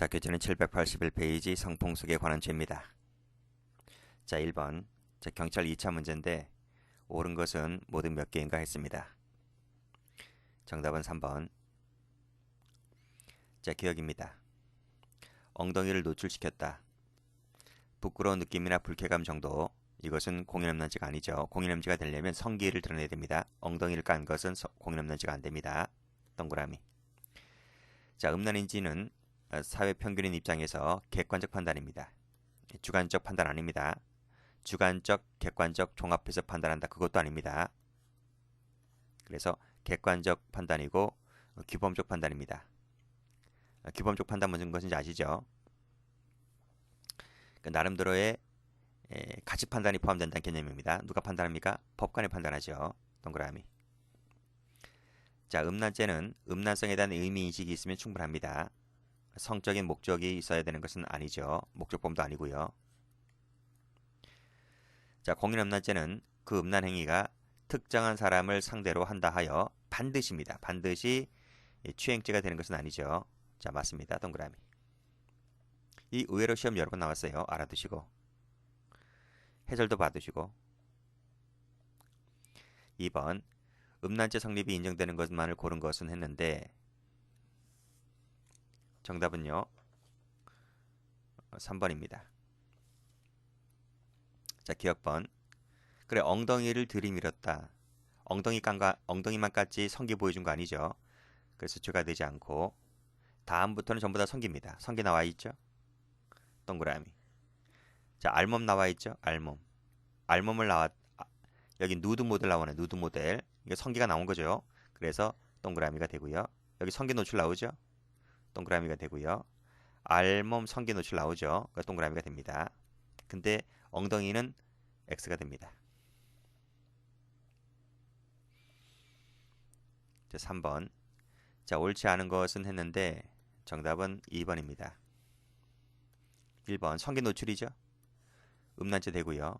자, 교재는 781페이지 성폭력에 관한 죄입니다. 자, 1번. 자, 경찰 2차 문제인데 옳은 것은 모두 몇 개인가 했습니다. 정답은 3번. 자, 기억입니다. 엉덩이를 노출시켰다. 부끄러운 느낌이나 불쾌감 정도 이것은 공인음란죄가 아니죠. 공인음죄가 되려면 성기를 드러내야 됩니다. 엉덩이를 깐 것은 공인음란죄가 안 됩니다. 동그라미. 자, 음란인지는 사회 평균인 입장에서 객관적 판단입니다. 주관적 판단 아닙니다. 주관적, 객관적 종합해서 판단한다. 그것도 아닙니다. 그래서 객관적 판단이고 규범적 판단입니다. 규범적 판단 무슨 것인지 아시죠? 그 나름대로의 가치 판단이 포함된다는 개념입니다. 누가 판단합니까? 법관이 판단하죠. 동그라미. 자, 음란죄는 음란성에 대한 의미인식이 있으면 충분합니다. 성적인 목적이 있어야 되는 것은 아니죠. 목적범도 아니고요. 자, 공인음란죄는 그 음란 행위가 특정한 사람을 상대로 한다 하여 반드시입니다. 반드시 추행죄가 되는 것은 아니죠. 자, 맞습니다. 동그라미. 이 의외로 시험 여러 번 나왔어요. 알아두시고. 해설도 받으시고. 2번. 음란죄 성립이 인정되는 것만을 고른 것은 했는데 정답은요. 3번입니다. 자, 기억번. 그래, 엉덩이를 들이밀었다. 엉덩이 깐가, 엉덩이만 깠지 성기 보여준 거 아니죠? 그래서 죄가 되지 않고 다음부터는 전부 다 성기입니다. 성기 나와 있죠? 동그라미. 자, 알몸 나와 있죠? 알몸. 알몸을 나왔 아, 여기 누드 모델 나오네. 누드 모델. 이게 성기가 나온 거죠. 그래서 동그라미가 되고요. 여기 성기 노출 나오죠? 동그라미가 되고요. 알몸 성기 노출 나오죠. 그 동그라미가 됩니다. 근데 엉덩이는 X가 됩니다. 자, 3번. 자, 옳지 않은 것은 했는데 정답은 2번입니다. 1번 성기 노출이죠. 음란죄 되고요.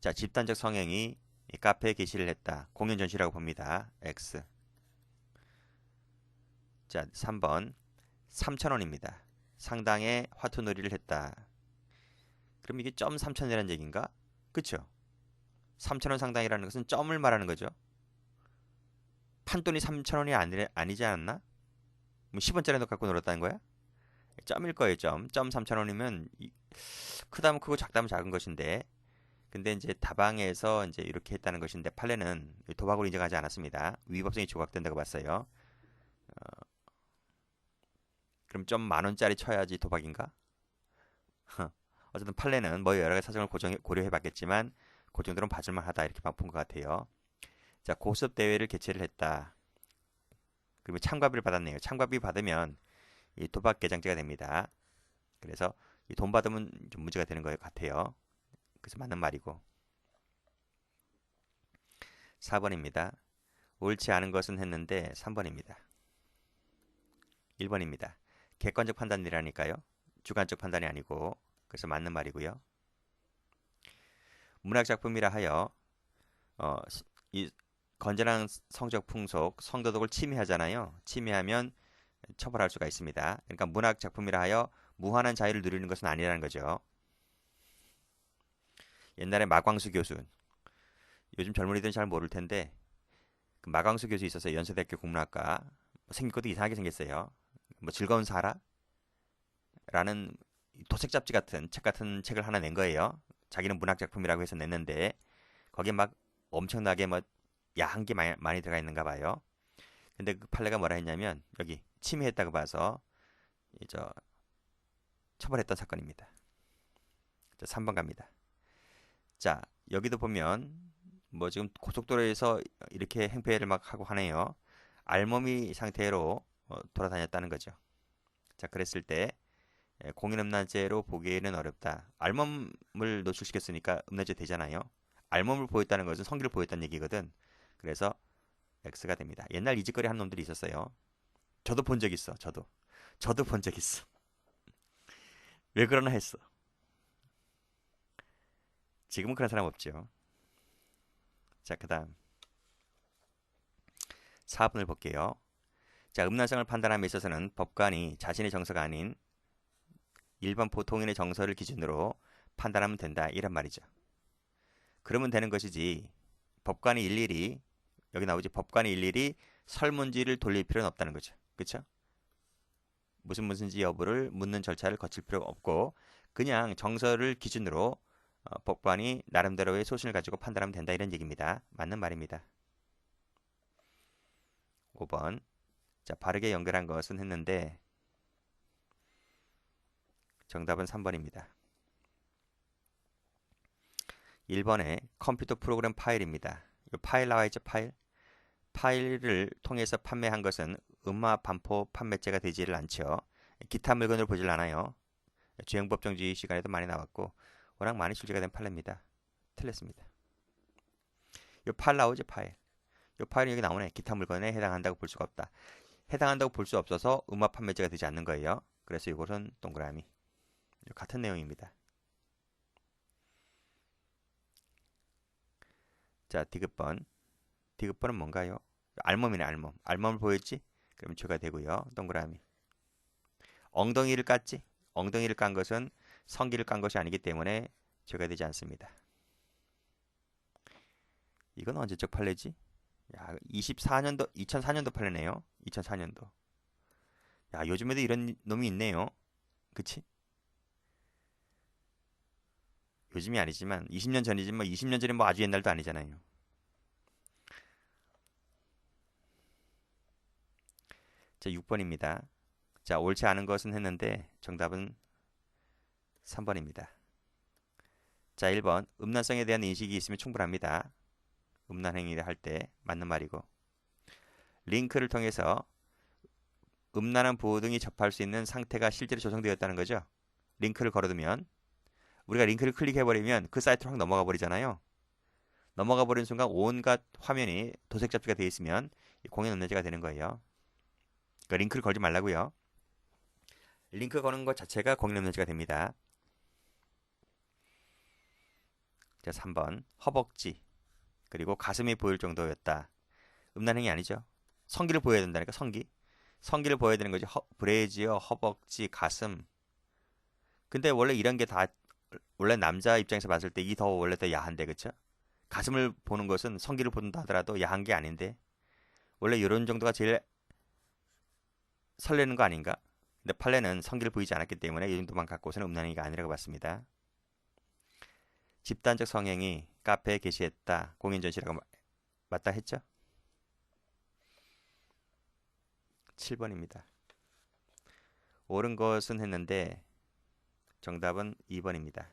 자, 집단적 성행이 카페에 게시를 했다. 공연 전시라고 봅니다. X. 자, 3번 3천원입니다. 상당의 화투놀이를 했다. 그럼 이게 점 3천이라는 얘기인가? 그쵸? 3천원 상당이라는 것은 점을 말하는 거죠. 판돈이 3천원이 아니, 아니지 않았나? 뭐 10원짜리 도 갖고 놀았다는 거야? 점일 거예요, 점. 점 3천원이면 크다면 크고 작다면 작은 것인데 근데 이제 다방에서 이제 이렇게 했다는 것인데 판례는 도박으로 인정하지 않았습니다. 위법성이 조각된다고 봤어요. 어, 그럼 좀 만 원짜리 쳐야지 도박인가? 어쨌든 판례는 뭐 여러 가지 사정을 고려해 봤겠지만 그 정도는 봐줄만 하다 이렇게 본 것 같아요. 자, 고습 대회를 개최를 했다. 그러면 참가비를 받았네요. 참가비 받으면 이 도박 개장죄가 됩니다. 그래서 이 돈 받으면 좀 문제가 되는 것 같아요. 그래서 맞는 말이고. 4번입니다. 옳지 않은 것은 했는데 3번입니다. 1번입니다. 객관적 판단이라니까요. 주관적 판단이 아니고 그래서 맞는 말이고요. 문학 작품이라 하여 어, 이 건전한 성적 풍속, 성도덕을 침해하잖아요. 침해하면 처벌할 수가 있습니다. 그러니까 문학 작품이라 하여 무한한 자유를 누리는 것은 아니라는 거죠. 옛날에 마광수 교수, 요즘 젊은이들은 잘 모를 텐데 그 마광수 교수 있었어요. 연세대학교 국문학과 생긴 것도 이상하게 생겼어요. 뭐 즐거운 사라? 라는 도색 잡지 같은 책 같은 책을 하나 낸 거예요. 자기는 문학 작품이라고 해서 냈는데 거기에 막 엄청나게 뭐 야한 게 많이, 많이 들어가 있는가 봐요. 근데 그 판례가 뭐라 했냐면 여기 침해했다고 봐서 이저 처벌했던 사건입니다. 자, 3번 갑니다. 자, 여기도 보면 뭐 지금 고속도로에서 이렇게 행패를 막 하고 하네요. 알몸이 상태로 어, 돌아다녔다는 거죠. 자, 그랬을 때 예, 공인음란죄로 보기에는 어렵다. 알몸을 노출시켰으니까 음란죄 되잖아요. 알몸을 보였다는 것은 성기를 보였다는 얘기거든. 그래서 X가 됩니다. 옛날 이짓거리 하는 놈들이 있었어요. 저도 본 적 있어. 저도. 저도 본 적 있어. 왜 그러나 했어. 지금은 그런 사람 없죠. 자, 그 다음. 4번을 볼게요. 자, 음란성을 판단함에 있어서는 법관이 자신의 정서가 아닌 일반 보통인의 정서를 기준으로 판단하면 된다. 이런 말이죠. 그러면 되는 것이지 법관이 일일이 여기 나오지 법관이 일일이 설문지를 돌릴 필요는 없다는 거죠. 그렇죠? 무슨 무슨지 여부를 묻는 절차를 거칠 필요가 없고 그냥 정서를 기준으로 어, 법관이 나름대로의 소신을 가지고 판단하면 된다 이런 얘기입니다. 맞는 말입니다. 5번 자 바르게 연결한 것은 했는데 정답은 3번입니다. 1번에 컴퓨터 프로그램 파일입니다. 이 파일 나와 있죠 파일 파일을 통해서 판매한 것은 음화 반포 판매죄가 되지를 않죠. 기타 물건으로 보질 않아요. 주행법 정지 시간에도 많이 나왔고 워낙 많이 출제가 된 판례입니다. 틀렸습니다. 이 파일 나오죠 파일. 이 파일이 여기 나오네. 기타 물건에 해당한다고 볼 수가 없다. 해당한다고 볼 수 없어서 음화 판매죄가 되지 않는 거예요. 그래서 이것은 동그라미. 같은 내용입니다. 자, 디귿번. 디귿번은 뭔가요? 알몸이네, 알몸. 알몸을 보였지? 그럼 죄가 되고요. 동그라미. 엉덩이를 깠지? 엉덩이를 깐 것은 성기를 깐 것이 아니기 때문에 죄가 되지 않습니다. 이건 언제적 판례지? 야, 24년도, 2004년도 판례네요. 2004년도. 야, 요즘에도 이런 놈이 있네요. 그치? 요즘이 아니지만 20년 전이지만 20년 전이 뭐 아주 옛날도 아니잖아요. 자, 6번입니다. 자, 옳지 않은 것은 했는데 정답은 3번입니다. 자, 1번. 음란성에 대한 인식이 있으면 충분합니다. 음란 행위를 할 때 맞는 말이고. 링크를 통해서 음란한 부호 등이 접할 수 있는 상태가 실제로 조성되었다는 거죠. 링크를 걸어두면 우리가 링크를 클릭해버리면 그 사이트로 확 넘어가 버리잖아요. 넘어가 버리는 순간 온갖 화면이 도색 잡지가 되어 있으면 공연 음란죄가 되는 거예요. 그러니까 링크를 걸지 말라고요. 링크 거는 것 자체가 공연 음란죄가 됩니다. 자, 3번. 허벅지. 그리고 가슴이 보일 정도였다. 음란행위 아니죠. 성기를 보여야 된다니까, 성기. 성기를 보여야 되는 거지. 허, 브레이지어, 허벅지, 가슴. 근데 원래 이런 게 다 원래 남자 입장에서 봤을 때 이 더 원래 더 야한데 그쵸? 가슴을 보는 것은 성기를 본다 하더라도 야한 게 아닌데 원래 이런 정도가 제일 설레는 거 아닌가? 근데 판례는 성기를 보이지 않았기 때문에 이 정도만 갖고서는 음란행위가 아니라고 봤습니다. 집단적 성행이 카페에 게시했다. 공인 전시라고 맞다 했죠? 7번입니다. 옳은 것은 했는데 정답은 2번입니다.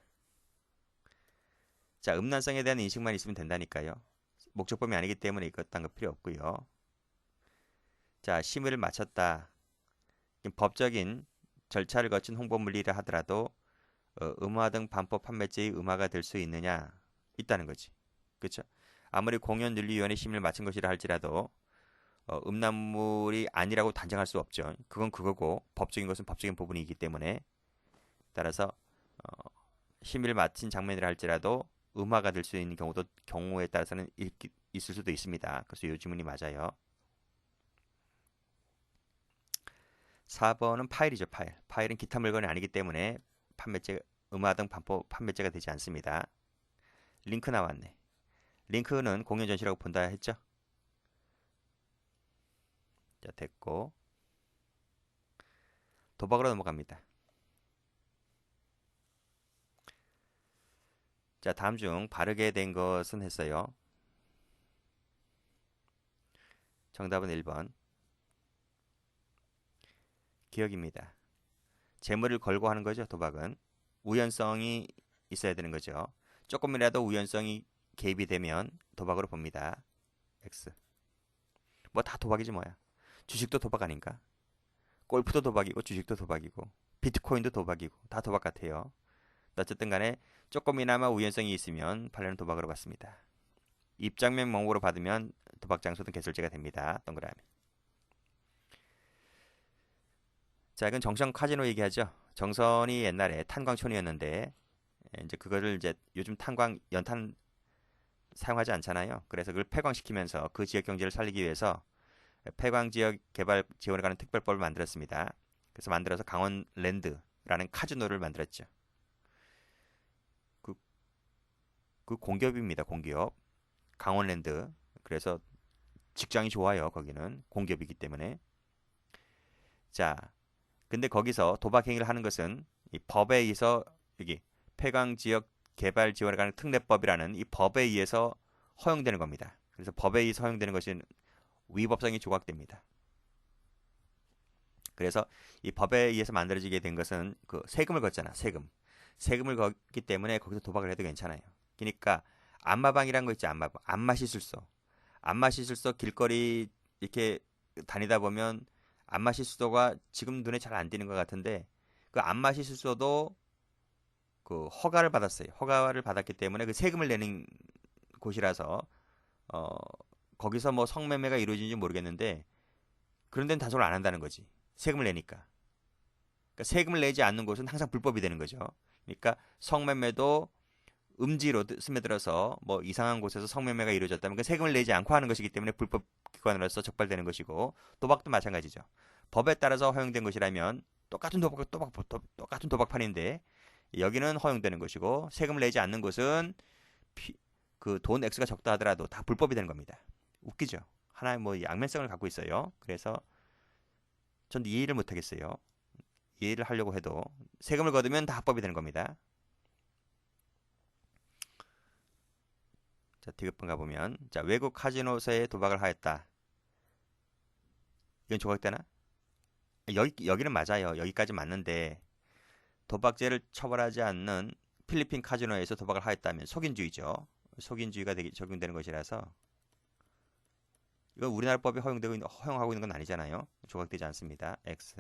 자, 음란성에 대한 인식만 있으면 된다니까요. 목적범이 아니기 때문에 이것 딴거 필요 없고요. 자, 심의를 마쳤다. 법적인 절차를 거친 홍보물리를 하더라도 어, 음화 등 반법 판매죄의 음화가 될 수 있느냐 있다는 거지. 그렇죠? 아무리 공연윤리위원회 심의를 마친 것이라 할지라도 어, 음란물이 아니라고 단정할 수 없죠. 그건 그거고 법적인 것은 법적인 부분이기 때문에 따라서 어, 심의를 마친 장면이라 할지라도 음화가 될 수 있는 경우도 경우에 따라서는 있, 있을 수도 있습니다. 그래서 이 지문이 맞아요. 4번은 파일이죠, 파일. 파일은 기타 물건이 아니기 때문에 판매죄, 음화 등 반포 판매죄가 되지 않습니다. 링크 나왔네. 링크는 공연 전시라고 본다 했죠? 자, 됐고. 도박으로 넘어갑니다. 자, 다음 중 바르게 된 것은 했어요. 정답은 1번. 기억입니다. 재물을 걸고 하는 거죠, 도박은. 우연성이 있어야 되는 거죠. 조금이라도 우연성이 개입이 되면 도박으로 봅니다. X. 뭐 다 도박이지 뭐야. 주식도 도박 아닌가? 골프도 도박이고 주식도 도박이고 비트코인도 도박이고 다 도박 같아요. 어쨌든 간에 조금이나마 우연성이 있으면 판례는 도박으로 받습니다. 입장명 명목으로 받으면 도박 장소든 개설제가 됩니다. 동그라미. 자, 이건 정성 카지노 얘기하죠. 정선이 옛날에 탄광촌이었는데 이제 그거를 이제 요즘 탄광 연탄 사용하지 않잖아요. 그래서 그걸 폐광시키면서 그 지역 경제를 살리기 위해서 폐광 지역 개발 지원에 관한 특별법을 만들었습니다. 그래서 만들어서 강원랜드라는 카지노를 만들었죠. 그, 그 공기업입니다. 공기업. 강원랜드. 그래서 직장이 좋아요. 거기는 공기업이기 때문에. 자, 근데 거기서 도박 행위를 하는 것은 이 법에 의해서 여기 폐광 지역 개발 지원에 관한 특례법이라는 이 법에 의해서 허용되는 겁니다. 그래서 법에 의해서 허용되는 것이 위법성이 조각됩니다. 그래서 이 법에 의해서 만들어지게 된 것은 그 세금을 걷잖아. 세금. 세금을 걷기 때문에 거기서 도박을 해도 괜찮아요. 그러니까 안마방이란 거 있지. 안마방. 안마시술소. 안마시술소 길거리 이렇게 다니다 보면 안마시술소가 지금 눈에 잘 안 띄는 것 같은데 그 안마시술소도 그 허가를 받았어요. 허가를 받았기 때문에 그 세금을 내는 곳이라서 어 거기서 뭐 성매매가 이루어지는지 모르겠는데 그런 데는 단속을 안 한다는 거지. 세금을 내니까. 그러니까 세금을 내지 않는 곳은 항상 불법이 되는 거죠. 그러니까 성매매도 음지로 스며들어서 뭐 이상한 곳에서 성매매가 이루어졌다면 그 세금을 내지 않고 하는 것이기 때문에 불법 기관으로서 적발되는 것이고 도박도 마찬가지죠. 법에 따라서 허용된 것이라면 똑같은 도박, 도박, 똑같은 도박판인데 여기는 허용되는 것이고 세금을 내지 않는 곳은 그 돈 액수가 적다 하더라도 다 불법이 되는 겁니다. 웃기죠. 하나의 뭐 양면성을 갖고 있어요. 그래서 전 이해를 못 하겠어요. 이해를 하려고 해도 세금을 거두면 다 합법이 되는 겁니다. 자, 디귿번 가보면 자, 외국 카지노사에 도박을 하였다. 이건 조각되나? 여기, 여기는 맞아요. 여기까지 맞는데 도박죄를 처벌하지 않는 필리핀 카지노에서 도박을 하였다면 속인주의죠. 속인주의가 되기, 적용되는 것이라서 이건 우리나라 법이 허용되고 허용하고 있는 건 아니잖아요. 조각되지 않습니다. X.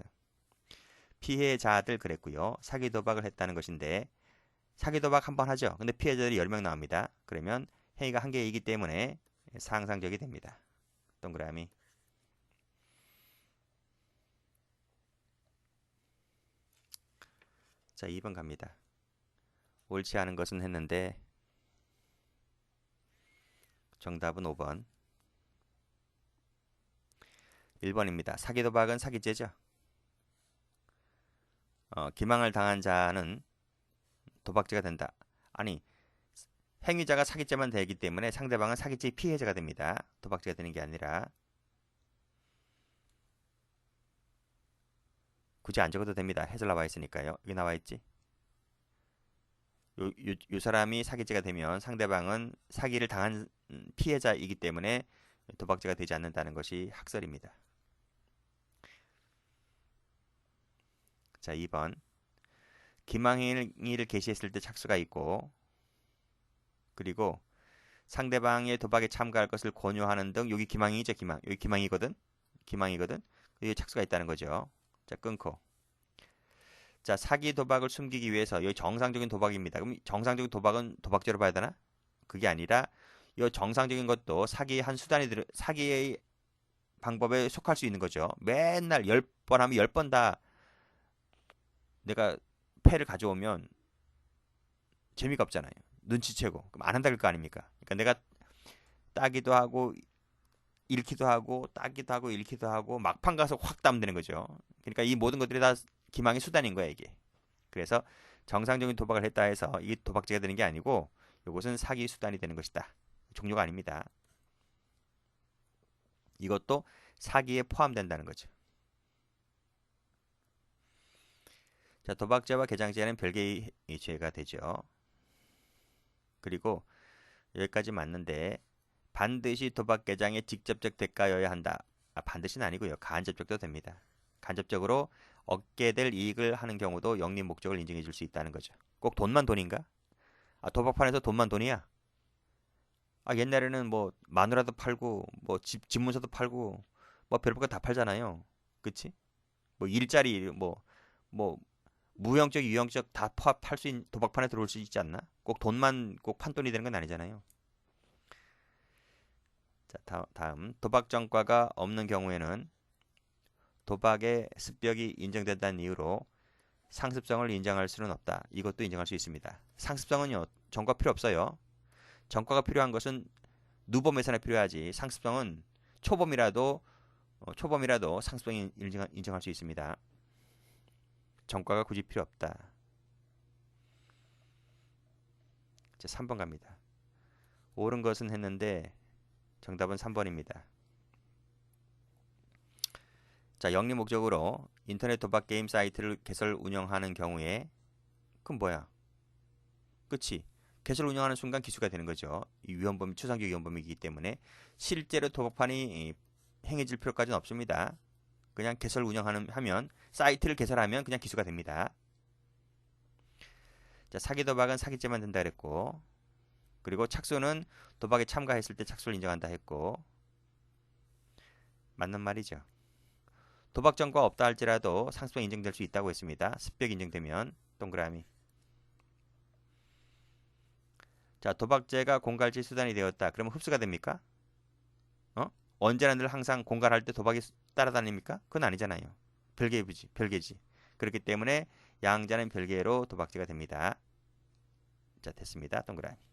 피해자들 그랬고요. 사기 도박을 했다는 것인데 사기 도박 한 번 하죠. 근데 피해자들이 10명 나옵니다. 그러면 행위가 한 개이기 때문에 상상적이 됩니다. 동그라미. 자, 2번 갑니다. 옳지 않은 것은 했는데 정답은 5번. 1번입니다. 사기 도박은 사기죄죠. 어, 기망을 당한 자는 도박죄가 된다. 아니, 행위자가 사기죄만 되기 때문에 상대방은 사기죄 피해자가 됩니다. 도박죄가 되는 게 아니라 굳이 안 적어도 됩니다. 해설 나와 있으니까요. 여기 나와 있지. 요, 요, 요 사람이 사기죄가 되면 상대방은 사기를 당한 피해자이기 때문에 도박죄가 되지 않는다는 것이 학설입니다. 자, 2번. 기망행위를 개시했을 때 착수가 있고 그리고 상대방의 도박에 참가할 것을 권유하는 등 여기 기망이죠, 기망. 여기 기망이거든. 기망이거든. 여기 착수가 있다는 거죠. 자, 끊고. 자, 사기 도박을 숨기기 위해서 여기 정상적인 도박입니다. 그럼 정상적인 도박은 도박죄로 봐야 되나? 그게 아니라 이 정상적인 것도 사기의 한 수단이 들 사기의 방법에 속할 수 있는 거죠. 맨날 10번 하면 10번 다 내가 패를 가져오면 재미가 없잖아요. 눈치채고 그럼 안 한다 그럴 거 아닙니까? 그러니까 내가 따기도 하고 잃기도 하고 따기도 하고 잃기도 하고 막판 가서 확 따면 되는 거죠. 그러니까 이 모든 것들이 다 기망의 수단인 거야 이게. 그래서 정상적인 도박을 했다 해서 이게 도박죄가 되는 게 아니고 이것은 사기 수단이 되는 것이다. 종류가 아닙니다. 이것도 사기에 포함된다는 거죠. 자, 도박죄와 개장죄는 별개의 죄가 되죠. 그리고 여기까지 맞는데 반드시 도박 개장의 직접적 대가여야 한다. 아, 반드시는 아니고요. 간접적도 됩니다. 간접적으로 얻게 될 이익을 하는 경우도 영리 목적을 인정해 줄 수 있다는 거죠. 꼭 돈만 돈인가? 아, 도박판에서 돈만 돈이야? 아, 옛날에는 뭐 마누라도 팔고 뭐 집, 집문서도 팔고 뭐 별별 거다 팔잖아요. 그치? 뭐 일자리 뭐뭐 무형적 유형적 다팔수 있는 도박판에 들어올 수 있지 않나? 꼭 돈만 꼭 판돈이 되는 건 아니잖아요. 자, 다음 도박 전과가 없는 경우에는 도박의 습벽이 인정된다는 이유로 상습성을 인정할 수는 없다. 이것도 인정할 수 있습니다. 상습성은요, 전과 필요 없어요. 전과가 필요한 것은 누범 예산에 필요하지. 상습성은 초범이라도 어, 초범이라도 상습성 인정, 인정할 수 있습니다. 전과가 굳이 필요 없다. 자, 3번 갑니다. 옳은 것은 했는데 정답은 3번입니다. 자, 영리 목적으로 인터넷 도박 게임 사이트를 개설 운영하는 경우에 그건 뭐야? 그치? 개설 운영하는 순간 기수가 되는 거죠. 이 위헌범위, 추상적 위헌범위이기 때문에 실제로 도박판이 행해질 필요까지는 없습니다. 그냥 개설 운영하는 하면 사이트를 개설하면 그냥 기수가 됩니다. 자, 사기 도박은 사기죄만 된다 그랬고 그리고 착수는 도박에 참가했을 때 착수를 인정한다 했고 맞는 말이죠. 도박 전과 없다 할지라도 상습성 인정될 수 있다고 했습니다. 습벽 인정되면 동그라미. 자, 도박죄가 공갈치 수단이 되었다. 그러면 흡수가 됩니까? 어? 언제나 늘 항상 공갈할 때 도박이 따라다닙니까? 그건 아니잖아요. 별개지, 별개지. 그렇기 때문에 양자는 별개로 도박죄가 됩니다. 자, 됐습니다. 동그라미.